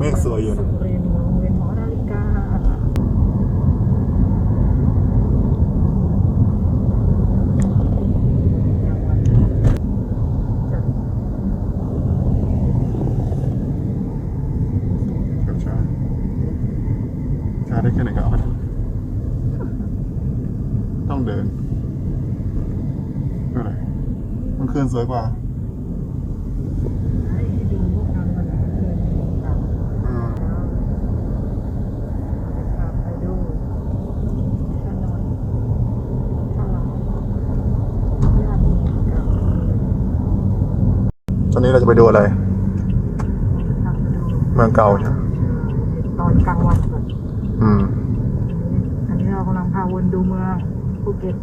เมฆสวยอยู่นะสุรินทร์วงเวียนหอนาฬิกากับชาชาได้แค่ไหนก็เอาไปต้องเดินอะไรมันคืนสวยกว่า ให้ดูพวกนั้นมันคืนกับ อืม พาไปดูถนนข้างหลังญาติกับ ตอนนี้เราจะไปดูอะไรทางไปดูเมืองเก่าใช่ไหมตอนกลางวันก่อนอืม อันนี้เรากำลังพาวนดูเมืองภูเก็ต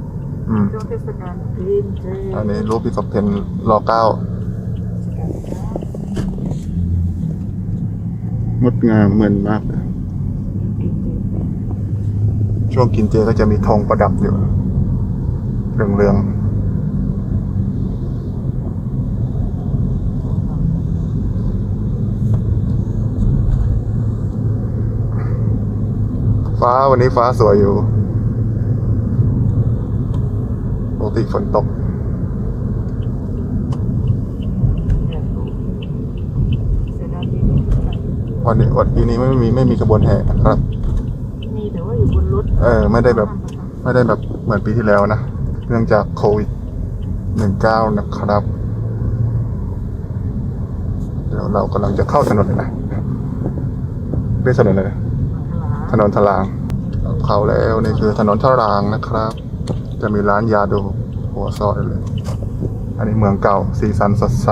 อืม ช่วงเทศกาลกินเจอันนี้รูปพี่กบเพนรอเก้าเทศกาลเช้างดงามเหมือนมากเลยกินเจช่วงกินเจก็จะมีธงประดับอยู่เรืองๆ ฟ้าวันนี้ฟ้าสวยอยู่ปกติฝนตกเสร็จแล้วที่วันนี้วันปีนี้ไม่มีไม่มีขบวนแห่นะครับ มีแต่ว่าอยู่บนรถ เออ ไม่ได้แบบ ไม่ได้แบบเหมือนปีที่แล้วนะ เนื่องจากโควิดหนึ่งเก้านะครับ เดี๋ยวเรากำลังจะเข้าถนนเลยนะเรียกถนนเลยนะถนนทลาง เข้าแล้วนี่คือถนนทลางนะครับ จะมีร้านยาดูหัวซอยเลย อันนี้เมืองเก่าสีสันสดใส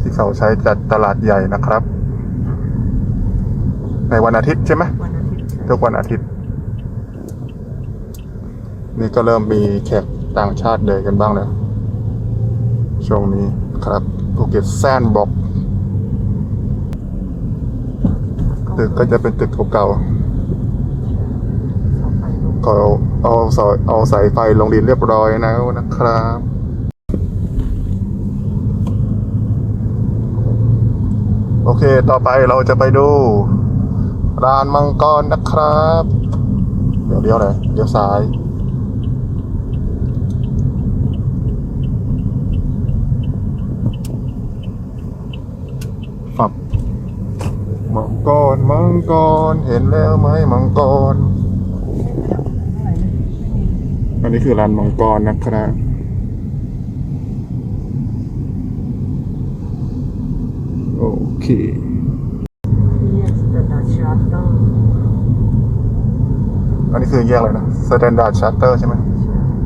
ที่เขาใช้จัดตลาดใหญ่นะครับ ในวันอาทิตย์ใช่ไหมวันอาทิตย์ทุกวันอาทิตย์ นี่ก็เริ่มมีแขกต่างชาติเดินกันบ้างแล้ว ช่วงนี้ครับภูเก็ตแซนด์บ็อกซ์ตึกก็จะเป็นตึกเก่าๆ ก็เอาเอาสายเอาสายไฟลงดินเรียบร้อยแล้วนะครับโอเค ต่อไปเราจะไปดูร้านมังกรนะครับ เดี๋ยวเลี้ยวเลยเลี้ยวซ้าย ฝับ มังกร มังกร เห็นแล้วไหมมังกร อันนี้คือร้านมังกรนะครับโอเค อันนี้คือแยกเลยนะ Standard Charter ใช่ไหม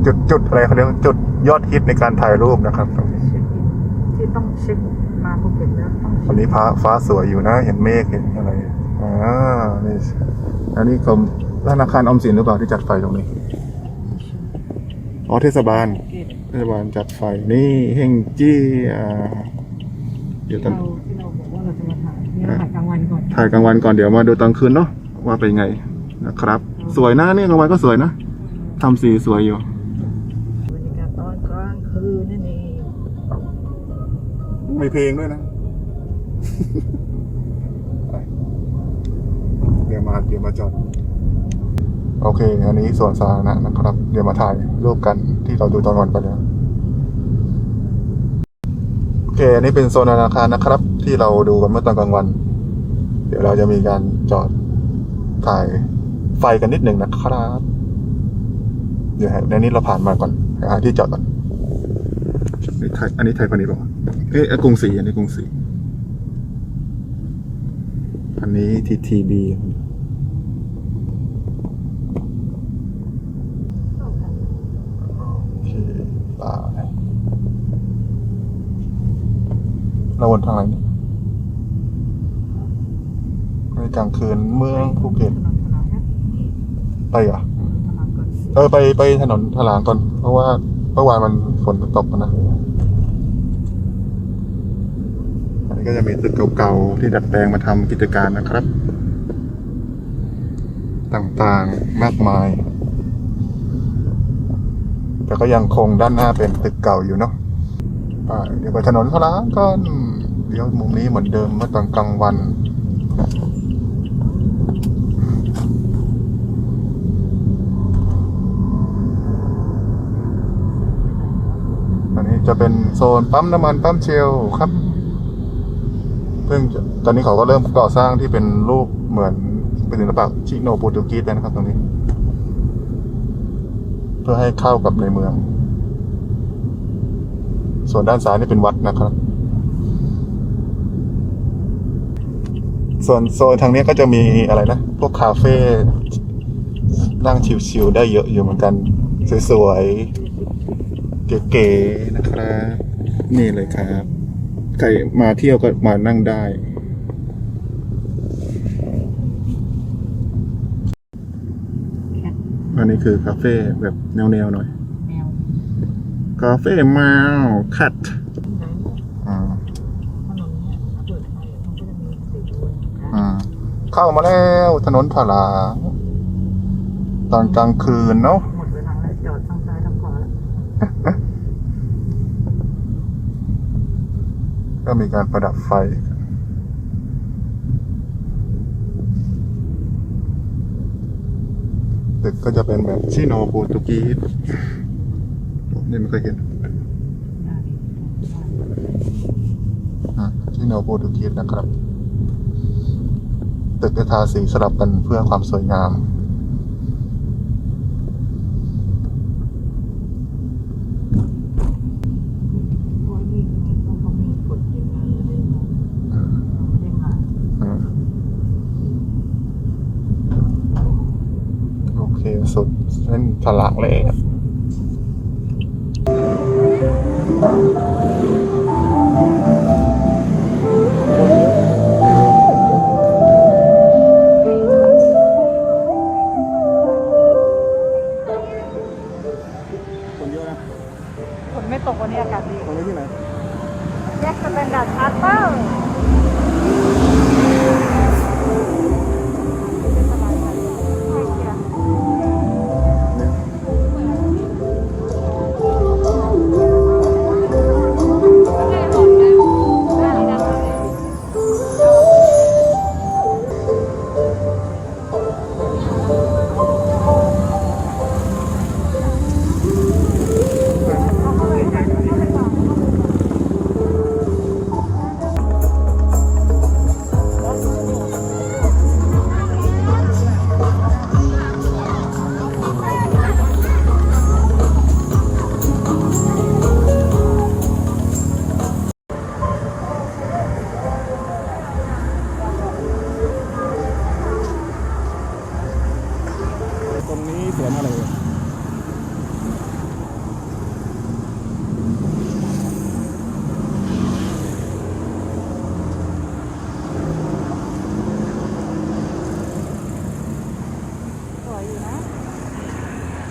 จุดจุดอะไรเขาเรียกจุดยอดฮิตในการถ่ายรูปนะครับที่ต้องเช็คมาภูเก็ตแล้วต้องวันนี้ฟ้าฟ้าสวยอยู่นะ เห็นเมฆเห็นอะไรอ่านี่อันนี้กรมธนาคารออมสินหรือเปล่าที่จัดไฟตรงนี้ อ๋อเทศบาลเก็ตเทศบาลจัดไฟนี่เฮงจี้อ่าเดี๋ยวตอนเราที่เราบอกว่าเราจะมาถ่ายเนี่ยถ่ายกลางวันก่อนถ่ายกลางวันก่อนเดี๋ยวมาดูตอนคืนเนาะว่าเป็นไงนะครับ สวยนะเนี่ยกลางวันก็สวยนะทำสีสวยอยู่บรรยากาศตอนกลางคืนนั่นเองมีเพลงด้วยนะไปเดี๋ยวมาเดี๋ยวมาจอด โอเค อันนี้ส่วนสาธารณะนะครับ เดี๋ยวมาถ่ายรูปกันที่เราดูตอนวันไปแล้วโอเค อันนี้เป็นโซนธนาคารนะครับ ที่เราดูกันเมื่อตอนกลางวัน เดี๋ยวเราจะมีการจอดถ่ายไฟกันนิดหนึ่งนะครับ เดี๋ยวให้ในนี้เราผ่านมาก่อนหาที่จอดก่อนนี่ไทยอันนี้ไทยพาณิชย์ป่ะเอ๊ะกรุงศรีอันนี้กรุงศรีอันนี้ทีทีบีโอเคตาย เราวนทางไหนเนี่ยในกลางคืนเมืองภูเก็ตถนนถนนเนี่ยไปเหรอถนนก่อนเออไปไปถนนถลางก่อน เพราะว่าเมื่อวานมันฝนตกอะนะอันนี้ก็จะมีตึกเก่าๆที่ดัดแปลงมาทำกิจการนะครับ ต่างๆมากมาย แต่ก็ยังคงด้านหน้าเป็นตึกเก่าอยู่เนาะไปเดี๋ยวไปถนนทลางก่อน เลี้ยวมุมนี้เหมือนเดิมเมื่อตอนกลางวันอันนี้จะเป็นโซนปั๊มน้ำมันปั๊มเชลครับเพิ่งตอนนี้เขาก็เริ่มก่อสร้างที่เป็นรูปเหมือนเป็นศิลปะชิโนโปรตุกีสแล้วนะครับ ตรงนี้ เพื่อให้เข้ากับในเมือง ส่วนด้านซ้ายนี่เป็นวัดนะครับ ส่วนโซนทางนี้ก็จะมีอะไรนะ พวกคาเฟ่นั่งชิลๆได้เยอะอยู่เหมือนกัน สวยๆ เก๋ๆนะครับ นี่เลยครับ ใครมาเที่ยวก็มานั่งได้แคทอันนี้คือคาเฟ่แบบแนวๆหน่อยแมวคาเฟ่แมวคัด ไหน อ่า ถนนเนี่ยเปิดไฟมันก็จะมีสีดวงนะ อ่า เข้ามาแล้วถนนถลางตอนกลางคืนเนาะหมดเวลาแล้วจอดทางซ้ายทางขวาแล้วก็มีการประดับไฟ ตึกก็จะเป็นแบบชิโนโปรตุกีสนี่ไม่เคยเห็นอ่าดีอะชิโนโปรตุกีสนะครับ ตึกจะทาสีสลับกันเพื่อความสวยงามตัวนี้เขาเขามีกฎยังไงอะไรยังไงเราไม่ได้มาอืมโอเค สุดเส้นถลางเลยครับ ไม่ตกวันนี้อากาศดีคนนี้ที่ไหนแยกสแตนดาร์ดชาร์เตอร์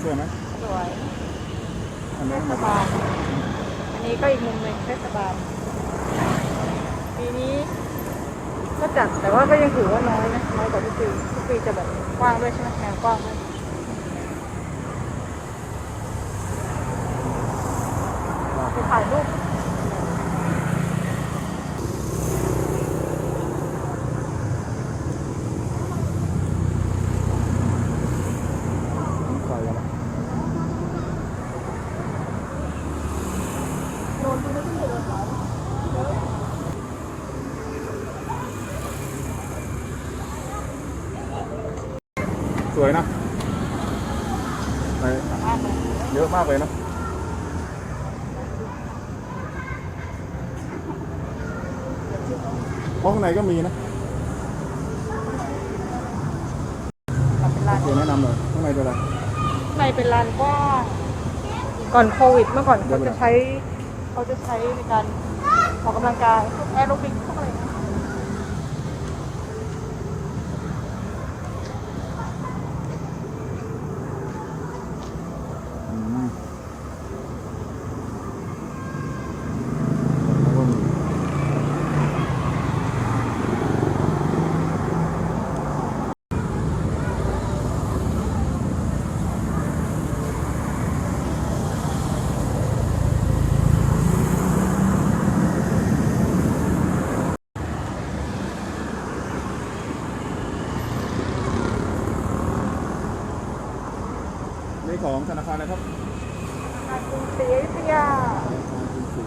วยไหมสวยอันนี้เทศมาบาลอันนี้ก็อีกมุมหนึ่งเทศบาลปีนี้ก็จัดแต่ว่าก็ยังถือว่าน้อยนะน้อยกว่าทุกปีทุกปีจะแบบกว้างด้วยใช่ไหมแนวกว้างด้วยไปถ่ายรูป สวยนะไปมากเลยเยอะมากเลยนะเพราะข้างในก็มีนะเป็นลานเดี๋ยวแนะนำหน่อยข้างในเป็นอะไรในเป็นลานกว้างก่อนโควิดเมื่อก่อนเดี๋ยเขาวไปไหนจะใช้เขาจะใช้ในการออกกำลังกายพวกแอโรบิกพวกอะไรนะ อืมแล้วก็มีนี่ของธนาคารนะครับ ธนาคารกรุงศรีอยุธยา ธนาคารกรุงศ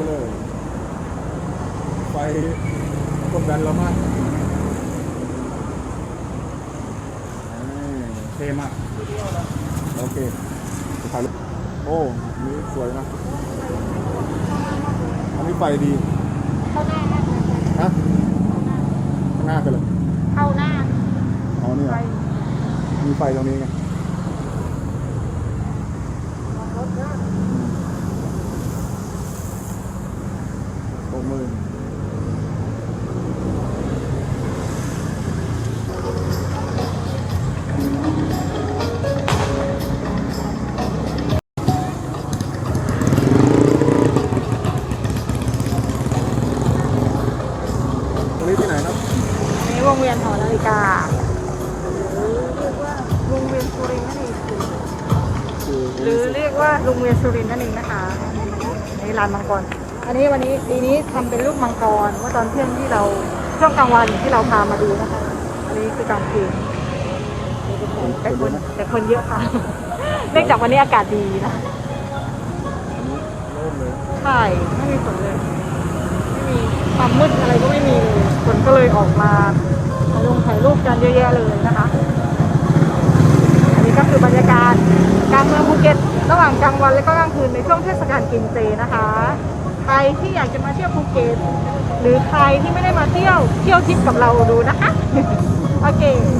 ไปเลย ไฟ กดดันเรามากนี่เท่มาก โอเคถ่ายรูปโอ้อันนี่สวยนะ อันนี้ไฟดีเข้าหน้ามากเลยฮะข้างหน้ากันเลย เข้าหน้าอ๋อเนี่ยไปมีไฟตรงนี้ไงรถนะตรงมือ วงเวียนหอนาฬิกาหรือเรียกว่าวงเวียนสุรินทร์นั่นเองคือหรือเรียกว่าโรงเรียนสุรินทร์นั่นเองนะคะในลานมังกร อันนี้วันนี้ปีนี้ทำเป็นรูปมังกรเมื่อตอนเที่ยงที่เราช่วงกลางวันที่เราพามาดูนะคะ อันนี้คือกลางคืนแต่คนแต่คนเยอะค่ะ เนื่องจากวันนี้อากาศดีนะอันนี้โล่งเลยใช่ไม่มีฝนเลย ไม่มีความมืดอะไรก็ไม่มีเลยคนก็เลยออกมาถ่าย ลงถ่ายรูปกันเยอะแยะเลยนะคะ อันนี้ก็คือบรรยากาศกลางเมืองภูเก็ตระหว่างกลางวันและก็กลางคืนในช่วงเทศกาลกินเจนะคะ ใครที่อยากจะมาเที่ยวภูเก็ตหรือใครที่ไม่ได้มาเที่ยวเที่ยวทริปกับเราดูนะคะ โอเค